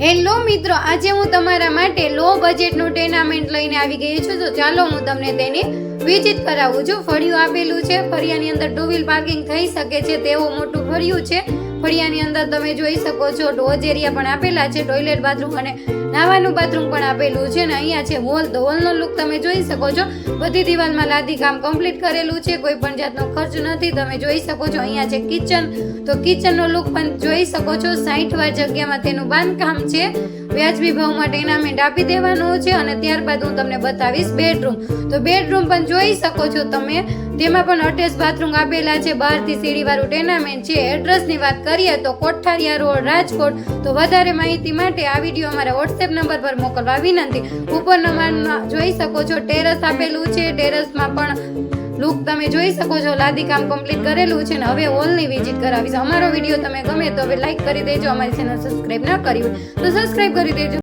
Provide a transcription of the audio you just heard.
Hello મિત્રો, આજે હું તમારા માટે લો બજેટનું ટેનામેન્ટ લઈને આવી ગઈ છું. તો ચાલો હું તમને તેને વિઝિટ કરાવું છું. ફળિયું આપેલું છે. ફળિયાની અંદર ટુ વ્હીલ પાર્કિંગ થઈ શકે છે. તેવું મોટું ફળિયું છે. ફળિયાની અંદર તમે જોઈ શકો છો ડોજ એરિયા પણ આપેલા છે ટોયલેટ બાથરૂમ અને નાવાનું બાથરૂમ પણ આપેલું છે ને અહીંયા છે હોલ તો હોલનો લુક તમે જોઈ શકો છો. બધી દિવાલમાં લાદી કામ કમ્પ્લીટ કરેલું છે, કોઈ પણ જાતનો ખર્ચ નથી, તમે જોઈ શકો છો અહીંયા છે કિચન તો કિચનનો લુક પણ જોઈ શકો છો સાઠ વાર જગ્યામાં તેનું બાંધકામ છે. વ્યાજબી ભાવમાં ટેનામેન્ટ આપી દેવાનું છે અને ત્યારબાદ હું તમને બતાવીશ બેડરૂમ. તો બેડરૂમ પણ જોઈ શકો છો તમે. તેમાં પણ અટેચ બાથરૂમ આપેલા છે. બહારથી સીડીવાળું ટેનામેન્ટ છે. એડ્રેસની વાત કરીએ તો કોઠારિયા રોડ, રાજકોટ. તો વધારે માહિતી માટે આ વીડિયો અમારા વોટ્સએપ નંબર પર મોકલવા વિનંતી. ઉપર નંબરમાં જોઈ શકો છો, ટેરસ આપેલું છે. ટેરસમાં પણ લુક તમે જોઈ શકો છો, લાદી કામ કમ્પ્લીટ કરેલું છે ને હવે ઓલની વિઝિટ કરાવીશ. અમારો વીડિયો તમે ગમે તો હવે લાઈક કરી દેજો, અમારી ચેનલ સબસ્ક્રાઈબ ના કરી હોય તો સબસ્ક્રાઈબ કરી દેજો.